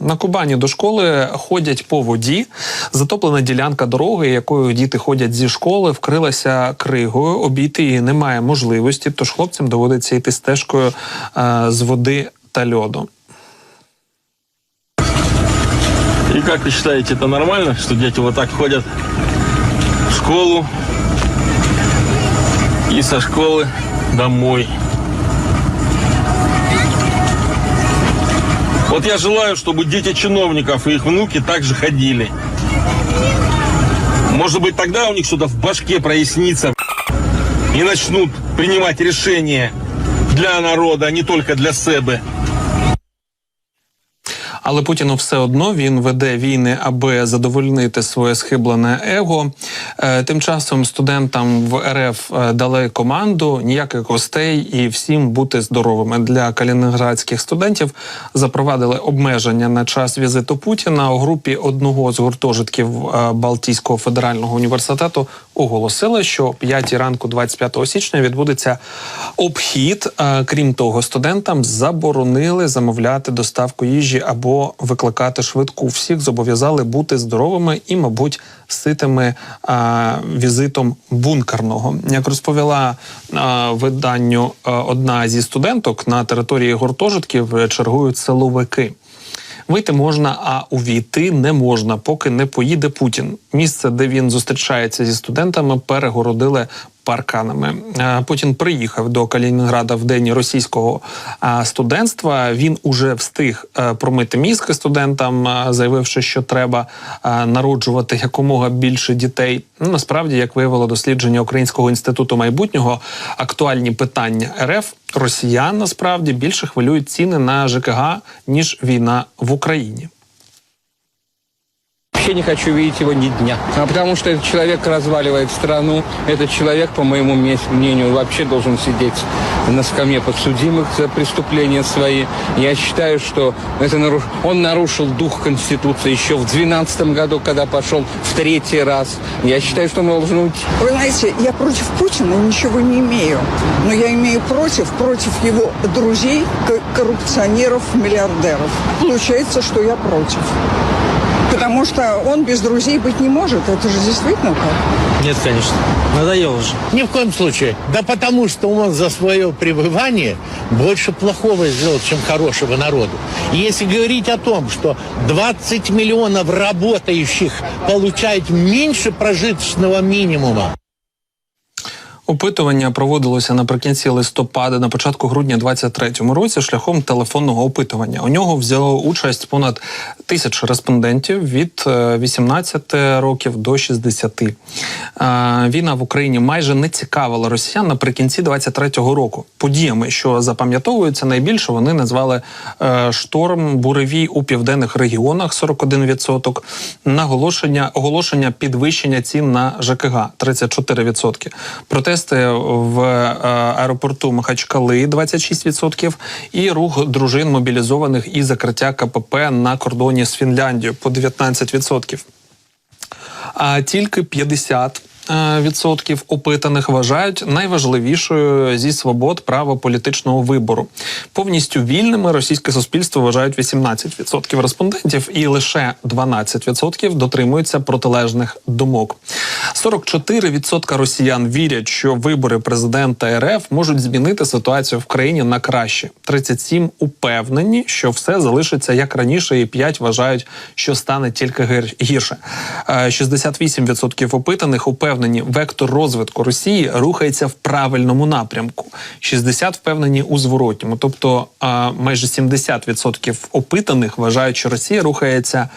На Кубані до школи ходять по воді. Затоплена ділянка дороги, якою діти ходять зі школи, вкрилася кригою. Обійти її немає можливості, тож хлопцям доводиться йти стежкою е, з води та льоду. И как вы считаете, это нормально, что дети вот так ходят в школу и со школы домой? Вот я желаю, чтобы дети чиновников и их внуки также ходили. Может быть, тогда у них что-то в башке прояснится и начнут принимать решения для народа, а не только для себе. Але Путіну все одно він веде війни, аби задовольнити своє схиблене его. Е, Тим часом студентам в РФ е, дали команду ніяких гостей і всім бути здоровими. Для калінінградських студентів запровадили обмеження на час візиту Путіна. У групі одного з гуртожитків е, Балтійського федерального університету оголосили, що о 5 ранку, 25 січня, відбудеться обхід. Крім того, студентам заборонили замовляти доставку їжі або викликати швидку. Всіх зобов'язали бути здоровими і, мабуть, ситими а, візитом бункерного. Як розповіла а, виданню а, одна зі студенток на території гуртожитків е, чергують силовики. Вийти можна, а увійти не можна, поки не поїде Путін. Місце, де він зустрічається зі студентами, перегородили парканами. Е, Путін приїхав до Калінінграда в день російського а, студентства. Він уже встиг е, промити мізки студентам, е, заявивши, що треба е, народжувати якомога більше дітей. Ну насправді, як виявило дослідження Українського інституту майбутнього, актуальні питання РФ росіян насправді більше хвилюють ціни на ЖКГ ніж війна в Україні. Вообще не хочу видеть его ни дня. А потому что этот человек разваливает страну. Этот человек, по моему мнению, вообще должен сидеть на скамье подсудимых за преступления свои. Я считаю, что это наруш... он нарушил дух Конституции еще в 2012 году, когда пошел в третий раз. Я считаю, что он должен уйти. Вы знаете, я против Путина ничего не имею. Но я имею против, против его друзей, коррупционеров, миллиардеров. Получается, что я против. Потому что он без друзей быть не может. Это же действительно так. Нет, конечно. Надоело же. Ни в коем случае. Да потому что он за свое пребывание больше плохого сделал, чем хорошего народу. И если говорить о том, что 20 миллионов работающих получают меньше прожиточного минимума, Опитування проводилося наприкінці листопада, на початку грудня 23-му році, шляхом телефонного опитування. У нього взяло участь понад тисяча респондентів від е, 18 років до 60. Е, Війна в Україні майже не цікавила росіян наприкінці 23-го року. Подіями, що запам'ятовуються найбільше, вони назвали е, шторм буревій у південних регіонах 41%, наголошення оголошення підвищення цін на ЖКГ 34%, протести в е, аеропорту Махачкали 26% і рух дружин мобілізованих і закриття КПП на кордоні з Фінляндією по 19%. А тільки 50 е, Відсотків опитаних вважають найважливішою зі свобод право політичного вибору. Повністю вільними російське суспільство вважають 18% респондентів, і лише 12% дотримуються протилежних думок. 44% росіян вірять, що вибори президента РФ можуть змінити ситуацію в країні на краще. 37 упевнені, що все залишиться як раніше, і 5 вважають, що стане тільки гірше. Е, 68% опитаних упевнені, вектор розвитку Росії рухається в правильному напрямку. 60 впевнені у зворотньому. Тобто майже 70% опитаних вважають, що Росія рухається.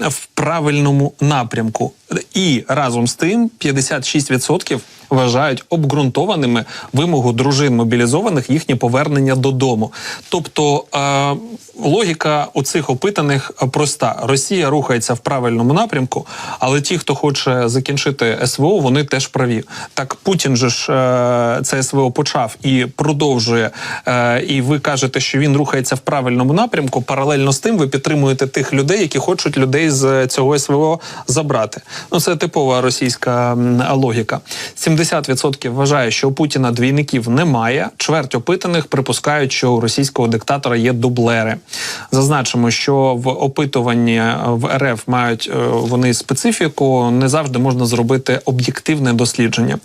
в правильному напрямку, і разом з тим 56% вважають обґрунтованими вимогу дружин мобілізованих їхнє повернення додому. Тобто е, логіка у цих опитаних проста: Росія рухається в правильному напрямку, але ті, хто хоче закінчити СВО, вони теж праві. Так Путін же ж е, це СВО почав і продовжує. Е, і ви кажете, що він рухається в правильному напрямку. Паралельно з тим, ви підтримуєте тих людей, які хочуть людей з цього СВО забрати. Ну це типова російська логіка. 70% вважає, що у Путіна двійників немає. Чверть опитаних припускають, що у російського диктатора є дублери. Зазначимо, що в опитуванні в РФ мають е, вони специфіку. Не завжди можна зробити об'єктивне дослідження.